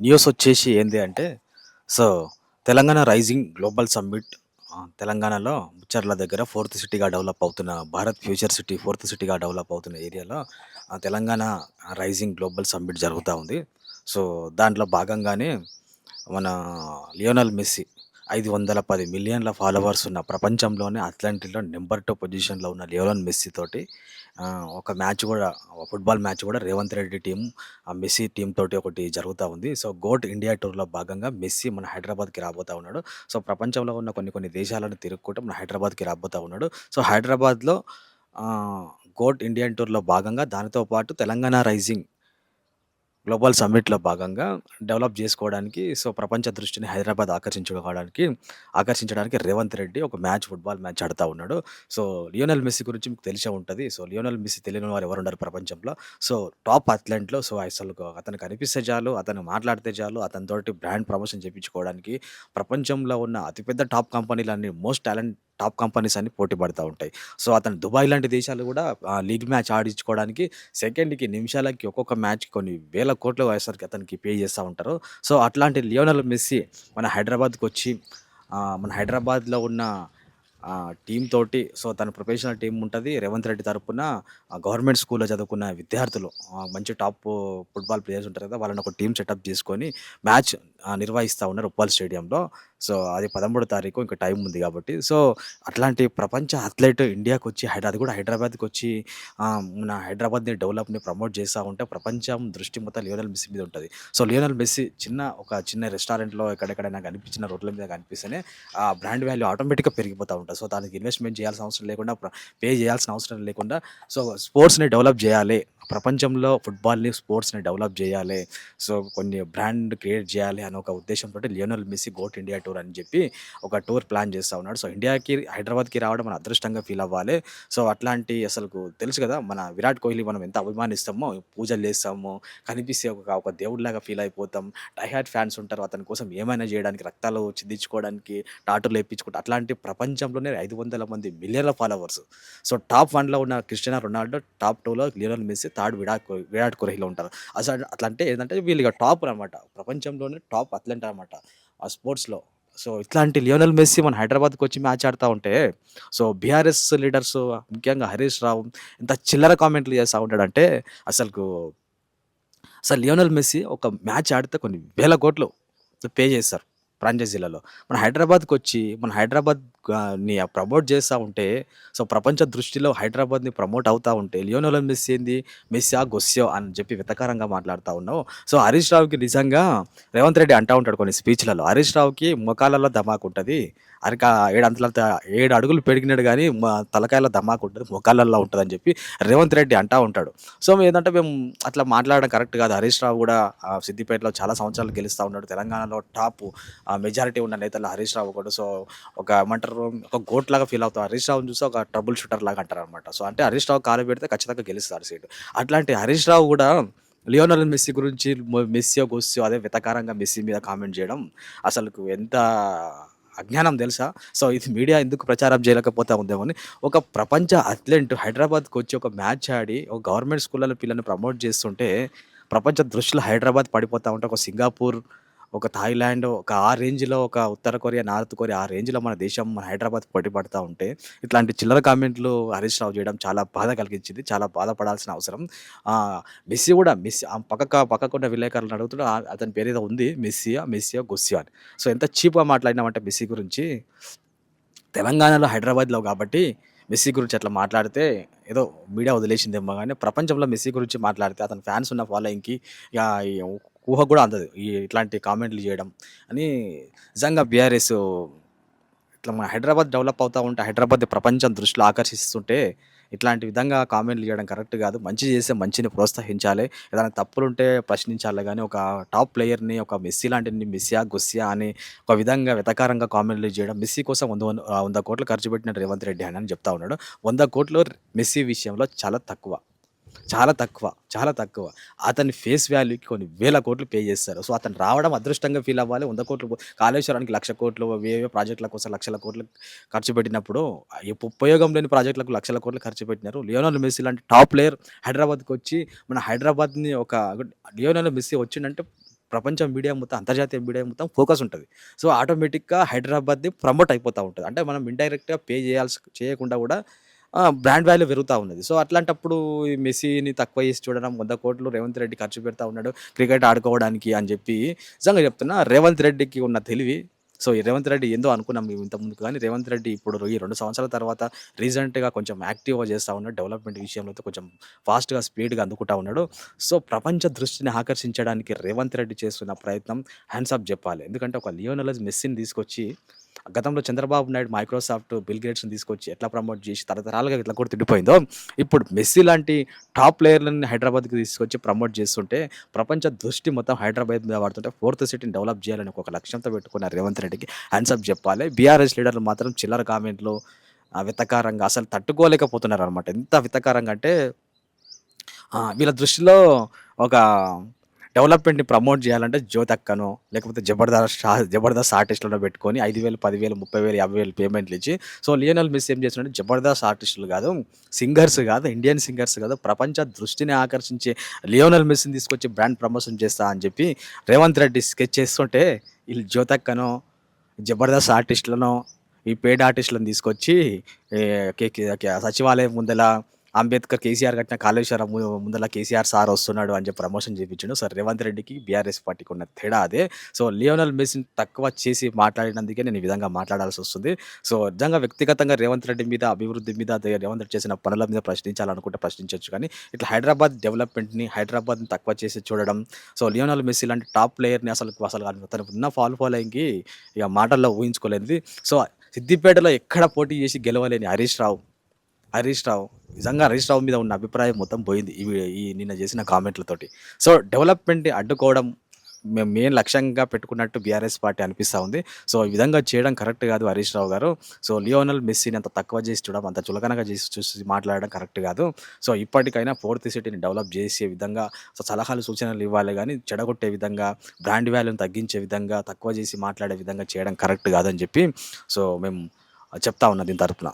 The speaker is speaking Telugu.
న్యూస్ వచ్చేసి ఏంది అంటే so Telangana rising global summit తెలంగాణలో ముచ్చర్ల దగ్గర ఫోర్త్ సిటీగా డెవలప్ అవుతున్న భారత్ ఫ్యూచర్ సిటీ ఫోర్త్ సిటీగా డెవలప్ అవుతున్న ఏరియాలో తెలంగాణ రైజింగ్ గ్లోబల్ సమ్మిట్ జరుగుతూ ఉంది. సో దాంట్లో భాగంగానే మన లియోనల్ మెస్సీ ఐదు వందల పది మిలియన్ల ఫాలోవర్స్ ఉన్న ప్రపంచంలోనే అట్లాంటిలో నెంబర్ టూ పొజిషన్లో ఉన్న లియోలన్ మెస్సీ తోటి ఒక మ్యాచ్ కూడా ఫుట్బాల్ మ్యాచ్ కూడా రేవంత్ రెడ్డి టీం ఆ మెస్సీ టీం తోటి ఒకటి జరుగుతూ ఉంది. సో గోట్ ఇండియా టూర్లో భాగంగా మెస్సీ మన హైదరాబాద్కి రాబోతా ఉన్నాడు. సో ప్రపంచంలో ఉన్న కొన్ని కొన్ని దేశాలను తిరుగుకుంటూ మన హైదరాబాద్కి రాబోతా ఉన్నాడు. సో హైదరాబాద్లో గోట్ ఇండియన్ టూర్లో భాగంగా దానితో పాటు తెలంగాణ రైజింగ్ గ్లోబల్ సమ్మిట్లో భాగంగా డెవలప్ చేసుకోవడానికి సో ప్రపంచ దృష్టిని హైదరాబాద్ ఆకర్షించుకోవడానికి ఆకర్షించడానికి రేవంత్ రెడ్డి ఒక మ్యాచ్ ఫుట్బాల్ మ్యాచ్ ఆడుతూ ఉన్నాడు. సో లియోనల్ మెస్సీ గురించి మీకు తెలిసే ఉంటుంది. సో లియోనల్ మెస్సీ తెలియని వారు ఎవరు ఉన్నారు ప్రపంచంలో? సో టాప్ అథ్లెంట్లో సో అసలు అతను కనిపిస్తే చాలు అతను మాట్లాడితే చాలు అతనితోటి బ్రాండ్ ప్రమోషన్ చేయించుకోవడానికి ప్రపంచంలో ఉన్న అతిపెద్ద టాప్ కంపెనీలన్నీ మోస్ట్ టాలెంట్ టాప్ కంపెనీస్ అన్ని పోటీ పడుతూ ఉంటాయి. సో అతను దుబాయ్ లాంటి దేశాలు కూడా లీగ్ మ్యాచ్ ఆడించుకోవడానికి సెకండ్కి నిమిషాలకి ఒక్కొక్క మ్యాచ్ కొన్ని వేల కోట్లు వయసరికి అతనికి పే చేస్తూ ఉంటారు. సో అట్లాంటి లియోనల్ మెస్సీ మన హైదరాబాద్కి వచ్చి మన హైదరాబాద్లో ఉన్న టీమ్ తోటి సో తన ప్రొఫెషనల్ టీం ఉంటుంది. రేవంత్ రెడ్డి తరపున గవర్నమెంట్ స్కూల్లో చదువుకున్న విద్యార్థులు మంచి టాప్ ఫుట్బాల్ ప్లేయర్స్ ఉంటారు కదా వాళ్ళని ఒక టీం సెటప్ చేసుకొని మ్యాచ్ నిర్వహిస్తూ ఉన్నారు ఉప్పాల్ స్టేడియంలో. సో అది పదమూడో తారీఖు ఇంకా టైం ఉంది కాబట్టి. సో అట్లాంటి ప్రపంచ అథ్లెట్ ఇండియాకి వచ్చి హైదరాబాద్ కూడా హైదరాబాద్కి వచ్చి మన హైదరాబాద్ని డెవలప్ని ప్రమోట్ చేస్తూ ఉంటే ప్రపంచం దృష్టి మొత్తం లియోనల్ మెస్సీ మీద ఉంటుంది. సో లియోనల్ మెస్సీ చిన్న ఒక చిన్న రెస్టారెంట్లో ఎక్కడెక్కడైనా కనిపించిన రోడ్ల మీద కనిపిస్తేనే ఆ బ్రాండ్ వాల్యూ ఆటోమేటిక్గా పెరిగిపోతూ ఉంటుంది. సో దానికి ఇన్వెస్ట్మెంట్ చేయాల్సిన అవసరం లేకుండా పే చేయాల్సిన అవసరం లేకుండా సో స్పోర్ట్స్ని డెవలప్ చేయాలి. ప్రపంచంలో ఫుట్బాల్ని స్పోర్ట్స్ని డెవలప్ చేయాలి. సో కొన్ని బ్రాండ్ క్రియేట్ చేయాలి అనే ఒక ఉద్దేశంతో Lionel Messi GOAT India tour అని చెప్పి ఒక టూర్ ప్లాన్ చేస్తూ ఉన్నాడు. సో ఇండియాకి హైదరాబాద్కి రావడం మన అదృష్టంగా ఫీల్ అవ్వాలి. సో అట్లాంటి అసలు తెలుసు కదా మన విరాట్ కోహ్లీ మనం ఎంత అభిమానిస్తామో పూజలు చేస్తామో కనిపిస్తే ఒక ఒక దేవుడిలాగా ఫీల్ అయిపోతాం. డైహార్ట్ ఫ్యాన్స్ ఉంటారు అతని కోసం ఏమైనా చేయడానికి రక్తాలు చిందించుకోవడానికి టాటూలు వేయించుకుంటా అట్లాంటి ప్రపంచంలోనే ఐదు వందల మంది మిలియన్ల ఫాలోవర్స్. సో టాప్ వన్లో ఉన్న క్రిస్టియన్ రొనాల్డో టాప్ టూలో Lionel Messi third Virat Virat కోహ్లీలో ఉంటారు. అసలు అట్లా అంటే ఏంటంటే వీళ్ళు ఇక టాప్ అనమాట ప్రపంచంలోనే టాప్ అథ్లెట్ అనమాట ఆ స్పోర్ట్స్లో. సో ఇట్లాంటి లియోనల్ మెస్సీ మన హైదరాబాద్కి వచ్చి మ్యాచ్ ఆడుతూ ఉంటే సో బీఆర్ఎస్ లీడర్స్ ముఖ్యంగా హరీష్ రావు ఎంత చిల్లర కామెంట్లు చేస్తూ ఉంటాడంటే అసలు అసలు లియోనల్ మెస్సీ ఒక మ్యాచ్ ఆడితే కొన్ని వేల కోట్లు పే చేస్తారు ఫ్రాంచైజీలలో. మన హైదరాబాద్కి వచ్చి మన హైదరాబాద్ ఆ, ని ప్రమోట్ చేస్తూ ఉంటే సో ప్రపంచ దృష్టిలో హైదరాబాద్ని ప్రమోట్ అవుతూ ఉంటే లియోనోల మెస్సీ ఏంది? మెస్సా గొస్సో అని చెప్పి వెతకారంగా మాట్లాడుతూ ఉన్నావు. సో హరీష్ రావుకి నిజంగా రేవంత్ రెడ్డి అంటూ ఉంటాడు కొన్ని స్పీచ్లలో. హరీష్ రావుకి ముఖాలలో ధమాకు ఉంటుంది. ఏడంతల ఏడు అంతల ఏడు అడుగులు పెరిగినాడు కానీ మా తలకాయలో ధమాకు ఉంటుంది ముఖాలలో ఉంటుంది అని చెప్పి రేవంత్ రెడ్డి అంటూ ఉంటాడు. సో ఏంటంటే మేము అట్లా మాట్లాడడం కరెక్ట్ కాదు. హరీష్ రావు కూడా సిద్దిపేటలో చాలా సంవత్సరాలు గెలుస్తూ ఉన్నాడు. తెలంగాణలో టాప్ మెజారిటీ ఉన్న నేతలు హరీష్ రావు కూడా సో ఒక ఏమంటారు ఒక గోట్ లాగా ఫీల్ అవుతాం. హరీష్ రావుని చూసి ఒక ట్రబుల్ షూటర్ లాగా అంటారు అనమాట సో అంటే హరీష్ రావు కాలు పెడితే ఖచ్చితంగా గెలుస్తారు సీటు. అట్లాంటి హరీష్ రావు కూడా లియోనల్ మెస్సీ గురించి మెస్సీ గొస్సో అదే వితకారంగా మెస్సీ మీద కామెంట్ చేయడం అసలు ఎంత అజ్ఞానం తెలుసా? సో ఇది మీడియా ఎందుకు ప్రచారం చేయలేకపోతా ఉందేమో అని ఒక ప్రపంచ అథ్లెట్ హైదరాబాద్కి వచ్చి ఒక మ్యాచ్ ఆడి ఒక గవర్నమెంట్ స్కూళ్ళలో పిల్లల్ని ప్రమోట్ చేస్తుంటే ప్రపంచ దృష్టిలో హైదరాబాద్ పడిపోతా ఉంటే ఒక సింగపూర్ ఒక థాయిలాండ్ ఒక ఆ రేంజ్లో ఒక ఉత్తర కొరియా నార్త్ కొరియా ఆ రేంజ్లో మన దేశం మన హైదరాబాద్ పోటీ పడుతూ ఉంటే ఇట్లాంటి చిల్లర కామెంట్లు హరీష్ రావు చేయడం చాలా బాధ కలిగించింది చాలా బాధపడాల్సిన అవసరం. మెస్సీ కూడా మెస్సీ పక్క పక్కకున్న విలేకరులను అడుగుతున్నా అతని పేరు ఏదో ఉంది మెస్సియా మెస్సియా గొస్సియా అని సో ఎంత చీప్గా మాట్లాడినామంటే మెస్సీ గురించి తెలంగాణలో హైదరాబాద్లో కాబట్టి మెస్సీ గురించి అట్లా మాట్లాడితే ఏదో మీడియా వదిలేసిందేమో కానీ ప్రపంచంలో మెస్సీ గురించి మాట్లాడితే అతని ఫ్యాన్స్ ఉన్న ఫాలోయింగ్కి ఇక ఊహ కూడా అందదు. ఈ ఇట్లాంటి కామెంట్లు చేయడం అని నిజంగా బీఆర్ఎస్ ఇట్లా మన హైదరాబాద్ డెవలప్ అవుతూ ఉంటే హైదరాబాద్ ప్రపంచం దృష్టిలో ఆకర్షిస్తుంటే ఇట్లాంటి విధంగా కామెంట్లు చేయడం కరెక్ట్ కాదు. మంచి చేస్తే మంచిని ప్రోత్సహించాలి. ఏదైనా తప్పులుంటే ప్రశ్నించాలి. కానీ ఒక టాప్ ప్లేయర్ని ఒక మెస్సీ లాంటి మెస్సియా గుస్సియా అని ఒక విధంగా వెతకారంగా కామెంట్లు చేయడం మెస్సీ కోసం వంద వంద వంద కోట్లు ఖర్చు పెట్టిన రేవంత్ రెడ్డి అని అని చెప్తా ఉన్నాడు. వంద కోట్లు మెస్సీ విషయంలో చాలా తక్కువ. చాలా తక్కువ చాలా తక్కువ. అతని ఫేస్ వాల్యూకి కొన్ని వేల కోట్లు పే చేస్తారు. సో అతను రావడం అదృష్టంగా ఫీల్ అవ్వాలి. వంద కోట్లు కాళేశ్వరానికి లక్ష కోట్లు వేవే ప్రాజెక్టుల కోసం లక్షల కోట్లు ఖర్చు పెట్టినప్పుడు ఉపయోగం లేని ప్రాజెక్టులకు లక్షల కోట్లు ఖర్చు పెట్టినారు. లియోనల్ మెస్సీ లాంటి టాప్ ప్లేయర్ హైదరాబాద్కి వచ్చి మన హైదరాబాద్ని ఒక లియోనల్ మెస్సీ వచ్చిందంటే ప్రపంచం మీడియా మొత్తం అంతర్జాతీయ మీడియా మొత్తం ఫోకస్ ఉంటుంది. సో, ఆటోమేటిక్‌గా హైదరాబాద్‌ది ప్రమోట్ అయిపోతూ ఉంటుంది. అంటే మనం ఇండైరెక్ట్‌గా పే చేయాల్సి చేయకుండా కూడా బ్రాండ్ వాల్యూ పెరుగుతూ ఉన్నది. సో, అట్లాంటప్పుడు ఈ మెస్సీని తక్కువ చేసి చూడడం 100,00,00,000 రేవంత్ రెడ్డి ఖర్చు పెడతా ఉన్నాడు క్రికెట్ ఆడుకోవడానికి అని చెప్పి నిజంగా చెప్తున్నా రేవంత్ రెడ్డికి ఉన్న తెలివి సో, ఈ రేవంత్ రెడ్డి ఏందో అనుకున్నాం మేము ఇంతకుముందు కానీ రేవంత్ రెడ్డి ఇప్పుడు ఈ రెండు సంవత్సరాల తర్వాత రీసెంట్‌గా కొంచెం యాక్టివ్‌గా చేస్తా ఉన్నాడు. డెవలప్‌మెంట్ విషయంలో అయితే కొంచెం ఫాస్ట్‌గా, స్పీడ్‌గా అందుకుంటా ఉన్నాడు. సో, ప్రపంచ దృష్టిని ఆకర్షించడానికి రేవంత్ రెడ్డి చేస్తున్న ప్రయత్నం హ్యాండ్స్ చెప్పాలి ఎందుకంటే ఒక లియోనలజ్ మెస్సీని తీసుకొచ్చి గతంలో చంద్రబాబు నాయుడు మైక్రోసాఫ్ట్, బిల్ గేట్స్‌ని తీసుకొచ్చి ఎట్లా ప్రమోట్ చేసి తరతరాలుగా ఎట్లా కూడా తిండిపోయిందో, ఇప్పుడు మెస్సీ లాంటి టాప్ ప్లేయర్‌లని హైదరాబాద్‌కి తీసుకొచ్చి ప్రమోట్ చేస్తుంటే ప్రపంచ దృష్టి మొత్తం హైదరాబాద్ మీద పడుతుంటే ఫోర్త్ సిటీని డెవలప్ చేయాలని ఒక లక్ష్యంతో పెట్టుకున్న రేవంత్ రెడ్డికి హ్యాండ్స్ చెప్పాలి. బీఆర్ఎస్ లీడర్లు మాత్రం చిల్లర కామెంట్‌లు వితకారంగా అసలు తట్టుకోలేకపోతున్నారు అనమాట ఎంత వితకారంగా అంటే వీళ్ళ దృష్టిలో ఒక డెవలప్‌మెంట్‌ని ప్రమోట్ చేయాలంటే జ్యోతక్కనో, లేకపోతే జబర్దస్త్ షా జబర్దస్త్ ఆర్టిస్టులను పెట్టుకొని ఐదు వేలు పదివేలు ముప్పై వేలు యాభై వేలు పేమెంట్‌లు ఇచ్చి సో, లియోనల్ మిస్ ఏం చేస్తున్నాడంటే జబర్దస్త్ ఆర్టిస్టులు కాదు, సింగర్స్ కాదు, ఇండియన్ సింగర్స్ కాదు, ప్రపంచ దృష్టిని ఆకర్షించే లియోనల్ మిస్ని తీసుకొచ్చి బ్రాండ్ ప్రమోషన్ చేస్తా అని చెప్పి రేవంత్ రెడ్డి స్కెచ్ చేస్తుంటే వీళ్ళు జ్యోతక్కనో, జబర్దస్త్ ఆర్టిస్ట్‌లనో, ఈ పేడ్ ఆర్టిస్ట్‌లను తీసుకొచ్చి కే సచివాలయం ముందల అంబేద్కర్ కేసీఆర్ కట్టిన కాళేశ్వరం ముందర ముందల కేసీఆర్ సార్ వస్తున్నాడు అని చెప్పి ప్రమోషన్ చేయించాడు సో, రేవంత్ రెడ్డికి, బీఆర్ఎస్ పార్టీకి ఉన్న తేడా అదే. సో, లియోనల్ మెస్సీని తక్కువ చేసి మాట్లాడినందుకే నేను ఈ విధంగా మాట్లాడాల్సి వస్తుంది సో, నిజంగా వ్యక్తిగతంగా రేవంత్ రెడ్డి మీద, అభివృద్ధి మీద, రేవంత్ రెడ్డి చేసిన పనుల మీద ప్రశ్నించాలనుకుంటే ప్రశ్నించొచ్చు కానీ, ఇట్లా హైదరాబాద్ డెవలప్‌మెంట్‌ని, హైదరాబాద్‌ని తక్కువ చేసి చూడడం, సో, లియోనల్ మెస్సీ లాంటి టాప్ ప్లేయర్‌ని అసలు అసలు తనకు ఉన్న ఫాల్ ఫాలోయింగ్‌కి ఇక మాటల్లో ఊహించుకోలేనిది. సో, సిద్దిపేటలో ఎక్కడ పోటీ చేసి గెలవలేని హరీష్ రావు, హరీష్ రావు నిజంగా హరీష్ రావు మీద ఉన్న అభిప్రాయం మొత్తం పోయింది. ఈ ఈ నిన్న చేసిన కామెంట్‌లతోటి. సో, డెవలప్‌మెంట్‌ని అడ్డుకోవడం మేము మెయిన్ లక్ష్యంగా పెట్టుకున్నట్టు బీఆర్ఎస్ పార్టీ అనిపిస్తూ ఉంది. సో, ఈ విధంగా చేయడం కరెక్ట్ కాదు హరీష్ రావు గారు. సో, లియోనల్ మెస్సీని అంత తక్కువ చేసి చూడడం, అంత చులకనగా చేసి చూసి మాట్లాడడం కరెక్ట్ కాదు. సో, ఇప్పటికైనా ఫోర్త్ సిటీని డెవలప్ చేసే విధంగా సో, సలహాలు, సూచనలు ఇవ్వాలి కానీ చెడగొట్టే విధంగా, బ్రాండ్ వాల్యూని తగ్గించే విధంగా, తక్కువ చేసి మాట్లాడే విధంగా చేయడం కరెక్ట్ కాదని చెప్పి సో, మేము చెప్తా ఉన్నా దీని తరపున.